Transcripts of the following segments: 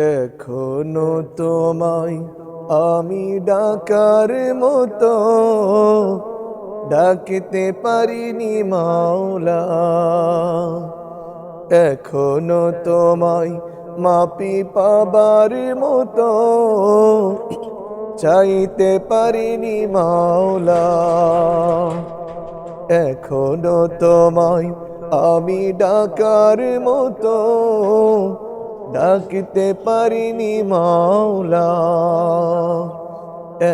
এখনও তোমায় আমি ডাকার মতো। ডাকতে পারিনি মাওলা। এখনও তোমায় মাপি পাবার মতো। চাইতে পারিনি মাওলা। এখনও তোমায় আমি ডাকার মতো। ডাকতে পারিনি মাওলা।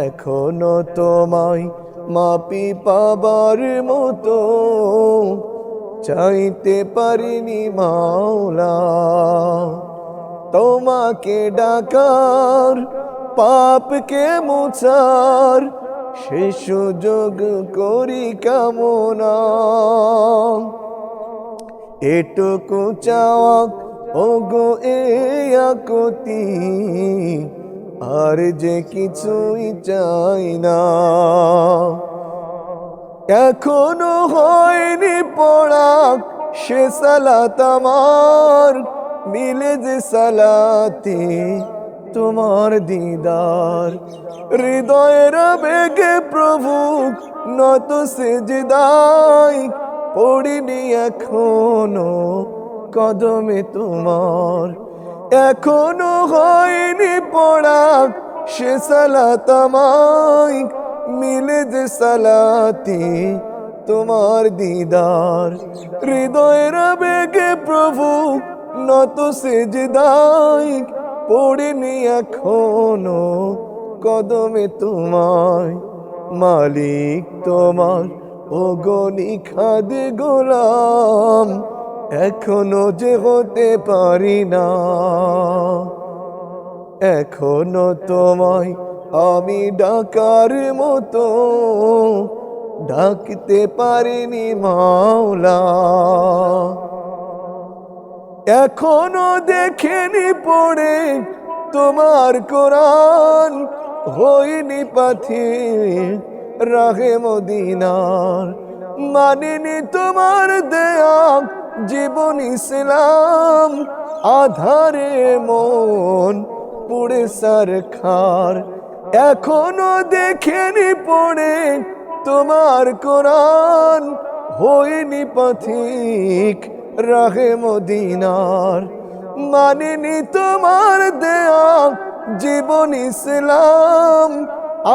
এখনও তোমায় মাপি পাবার মতো, চাইতে পারিনি মাওলা। তোমাকে ডাকার পাপকে মোছার সে সুযোগ করি কামনা। এটুকু চাওয়া ওগো, এ আকতি, আর যে কিছুই চাই না। এখনও হয়নি পড়া সে সালাত আমার, মিলে যে সালাতে তোমার দিদার। হৃদয়ের বেগে প্রভু, নত সেজদাই পড়িনি এখনও। কদমে তোমার। এখনও হয়নি পড়া, সে সালাত আমায় মিলে যে সালাতে তোমার দিদার। হৃদয়ের বেগে প্রভু নত সেজদাই পড়েনি এখনও কদমে তোমায়। মালিক তোমার ও গনি খাদ গোলাম এখনও যে হতে পারি না, এখনও তোমায় আমি ডাকার মতো ডাকতে পারিনি মাওলা। এখনও দেখেনি পড়ে তোমার কোরআন, হইনি পাথি রাহে মদিনার, মানিনি তোমার দেয়া জীবন ইসলাম, আধারে মন, পুড়ে সার খার। এখনও দেখেনি পড়ে তোমার কোরআন হইনি পথিক রাহে মদিনার। মানিনি তোমার দেয়া জীবন ইসলাম,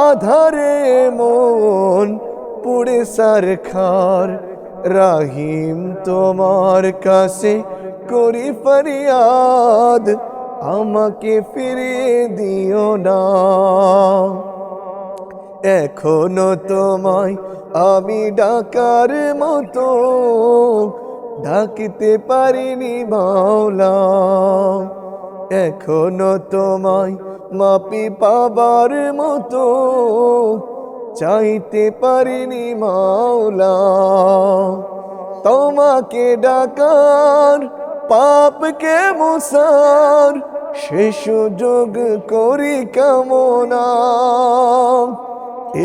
আধারে মন, পুড়ে সার খার। রাহিম, তোমার কাছে করি ফরিয়াদ, আমাকে ফিরিয়ে দিও না। এখনও তোমায় আমি ডাকার মতো, ডাকিতে পারিনি মাওলা। এখনও তোমায় মাপি পাবার মতো চাইতে পারিনি মাওলা। তোমাকে ডাকার, পাপকে মুসার, সে সুযোগ করি কামনা।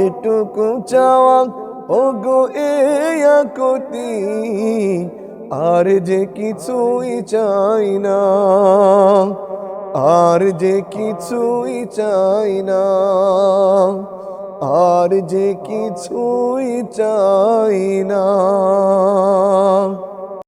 এটুকু চাওয়া ও গো এ আর যে কিছুই চাই না। আর যে কিছুই চাই না। আর যে কিছুই চাই না।